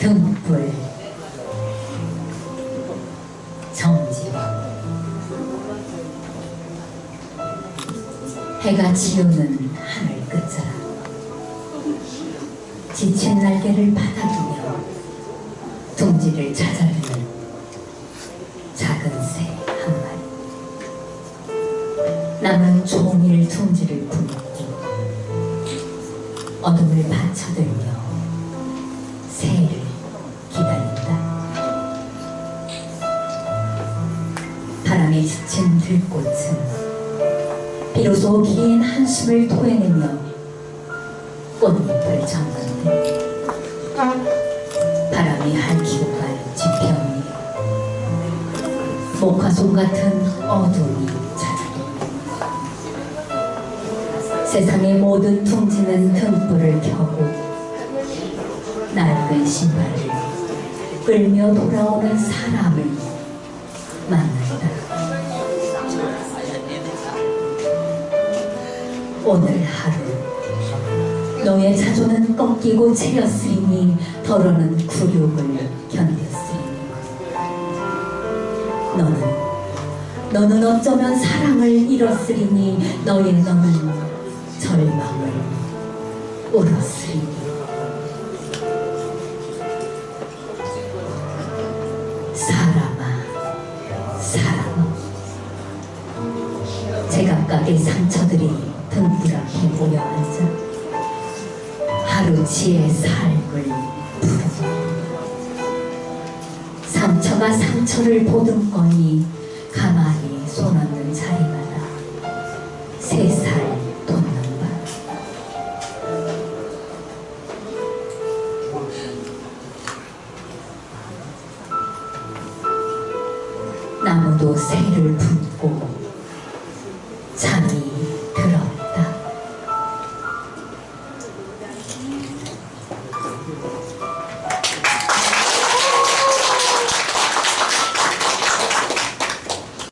등불 정지 해가 지우는 하늘 끝자락. 지친 날개를 받아두며 둥지를 찾아 나는 종일 둥지를 굶고 어둠을 받쳐들며 새를 기다린다. 바람에 지친 들꽃은 비로소 긴 한숨을 토해내며 꽃잎을 젓는데 바람이 핥히고 가는 지평 위에 목화송 같은 어둠이 세상의 모든 둥지는 등불을 켜고 낡은 신발을 끌며 돌아오는 사람을 만난다. 오늘 하루 너의 자존은 꺾이고 채렸으니 더러는 굴욕을 견뎠으니 너는 너는 어쩌면 사랑을 잃었으리니 너의 너는 절망을 울었으리니. 사람아 사랑아. 제각각의 상처들이 등불 앞에 모여 앉아 하루치의 삶을 부르고 상처가 상처를 보듬거니 나무도 새를 품고